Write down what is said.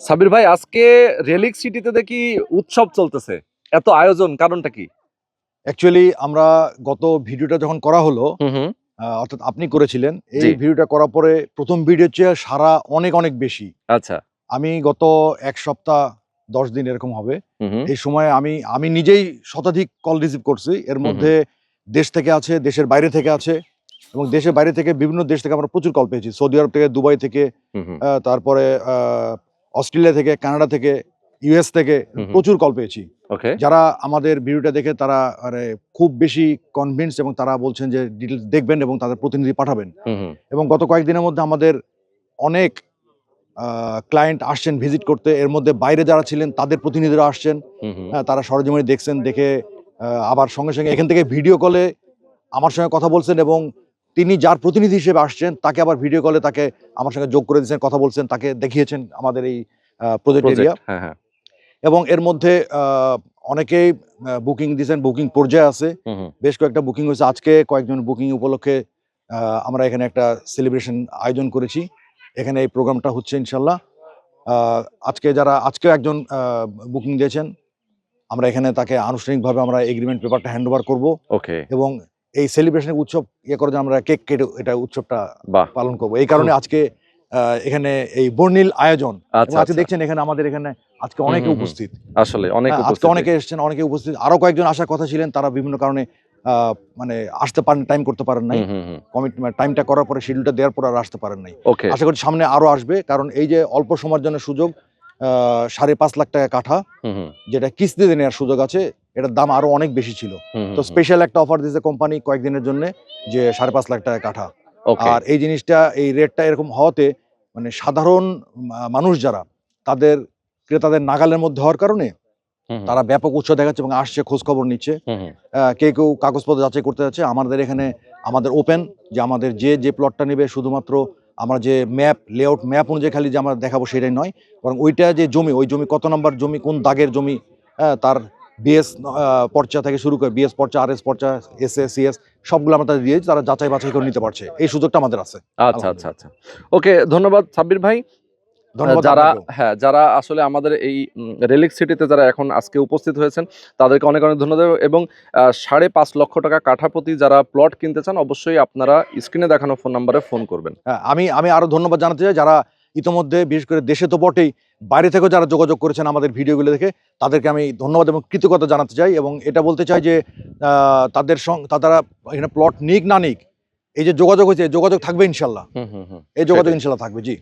সাবির ভাই আজকে রেলিক সিটিতে দেখি উৎসব চলতেছে। এত আয়োজন কারণটা কি? অ্যাকচুয়ালি আমরা গত ভিডিওটা যখন করা হলো অর্থাৎ আপনি করেছিলেন এই ভিডিওটা করার পরে প্রথম ভিডিওর চেয়ে সারা অনেক অনেক বেশি। আচ্ছা। আমি গত এক সপ্তাহ দশ দিন এরকম হবে। এই সময় আমি আমি নিজেই শতাধিক কল রিসিভ করছি। এর মধ্যে দেশ থেকে আছে দেশের বাইরে থেকে আছে এবং দেশের বাইরে থেকে বিভিন্ন দেশ থেকে আমরা প্রচুর কল পেয়েছি। সৌদি আরব থেকে দুবাই থেকে তারপরে আহ, অস্ট্রেলিয়া থেকে কানাডা থেকে ইউএস থেকে। প্রচুর কল পেয়েছি। যারা আমাদের ভিডিওটা দেখে তারা মানে খুব বেশি কনভিন্স এবং তারা বলছেন যে ডিটেলস দেখবেন এবং তাদের প্রতিনিধি পাঠাবেন। এবং গত কয়েকদিনের মধ্যে আমাদের অনেক ক্লায়েন্ট আসছেন ভিজিট করতে। এর মধ্যে বাইরে যারা ছিলেন তাদের প্রতিনিধিরা আসছেন। তারা সরজমিনে দেখছেন দেখে আবার সঙ্গে সঙ্গে এখান থেকে ভিডিও কলে আমার সঙ্গে কথা বলছেন এবং তিনি যার প্রতিনিধি হিসেবে আসছেন তাকে আবার ভিডিও কলে তাকে আমার সঙ্গে যোগ করে দিয়েছেন কথা বলছেন তাকে দেখিয়েছেন আমাদের এই প্রজেক্ট এরিয়া হ্যাঁ হ্যাঁ। এবং এর মধ্যে অনেকেই বুকিং দিয়েছেন বুকিং পর্যায়ে আছে। বেশ কয়েকটা বুকিং হয়েছে। আজকে কয়েকজন বুকিং উপলক্ষে আমরা এখানে একটা সেলিব্রেশন আয়োজন করেছি। এখানে এই প্রোগ্রামটা হচ্ছে ইনশাল্লাহ আজকে যারা আজকেও একজন বুকিং দিয়েছেন আমরা এখানে তাকে আনুষ্ঠানিকভাবে আমরা এগ্রিমেন্ট পেপারটা হ্যান্ড ওভার করব। ওকে এবং এই সেলিব্রেশন উৎসব ইয়ে করে যে আমরা কেক কেটে এটা উৎসবটা পালন করব। এই কারণে আজকে এখানে এই বর্ণিল আয়োজন। আচ্ছা আজকে আচ্ছা। দেখছেন এখানে আমাদের এখানে আজকে অনেকে। উপস্থিত। আসলে অনেক হ্যাঁ, আজকে অনেকে এসেছেন অনেকে উপস্থিত। আরও কয়েকজন আসার কথা ছিলেন তারা বিভিন্ন কারণে আহ, মানে আসতে পারেন টাইম করতে পারেন নাই। কমিটমেন্ট টাইমটা করার পরে শিডিউলটা দেওয়ার পর আর আসতে পারেন নাই। আশা করি সামনে আরও আসবে কারণ এই যে অল্প সময়ের জন্য সুযোগ আহ, সাড়ে পাঁচ লাখ টাকা কাঠা যেটা কিস্তিতে নেওয়ার সুযোগ আছে এটার দাম আরও অনেক বেশি ছিল। তো স্পেশাল একটা অফার দিয়েছে কোম্পানি কয়েকদিনের জন্য যে সাড়ে পাঁচ লাখ টাকা কাঠা। আর এই জিনিসটা এই রেটটা এরকম হওয়াতে মানে সাধারণ মানুষ যারা তাদের ক্রেতাদের নাগালের মধ্যে হওয়ার কারণে তারা ব্যাপক উৎসাহ দেখাচ্ছে এবং আসছে খোঁজ খবর নিচ্ছে কেউ কেউ কাগজপত্র যাচাই করতে যাচ্ছে। আমাদের এখানে আমাদের ওপেন যে আমাদের যে যে প্লটটা নেবে শুধুমাত্র আমরা যে ম্যাপ লেআউট ম্যাপ অনুযায়ী খালি যে আমরা দেখাবো সেটাই নয়। বরং ওইটা যে জমি ওই জমি কত নম্বর জমি কোন দাগের জমি হ্যাঁ, তার বিএস পর্চা থেকে শুরু করে বিএস পর্চা আর এস পর্চা এস এস সিএস সবগুলো আমরা তাদের দিয়েছি তারা যাচাই বাছাই করে নিতে পারছে। এই সুযোগটা আমাদের আছে। আচ্ছা আচ্ছা আচ্ছা। ওকে ধন্যবাদ সাব্বির ভাই। ধন্যবাদ যারা হ্যাঁ যারা আসলে আমাদের এই রেলিক সিটিতে যারা এখন আজকে উপস্থিত হয়েছেন তাদেরকে অনেক অনেক ধন্যবাদ এবং সাড়ে পাঁচ লক্ষ টাকা কাঠাপতি যারা প্লট কিনতে চান অবশ্যই আপনারা স্ক্রিনে দেখানো ফোন নাম্বারে ফোন করবেন। হ্যাঁ, আমি আমি আরও ধন্যবাদ জানাতে চাই যারা ইতোমধ্যে বিশেষ করে দেশে তো বটেই বাইরে থেকেও যারা যোগাযোগ করেছেন আমাদের ভিডিওগুলো দেখে তাদেরকে আমি ধন্যবাদ এবং কৃতজ্ঞতা জানাতে চাই এবং এটা বলতে চাই যে তাদের সঙ্গে তারা এখানে প্লট নিক না নিক এই যে যোগাযোগ হয়েছে যোগাযোগ থাকবে ইনশাল্লাহ। হুম হুম হুম। এই যোগাযোগ ইনশাল্লাহ থাকবে জি।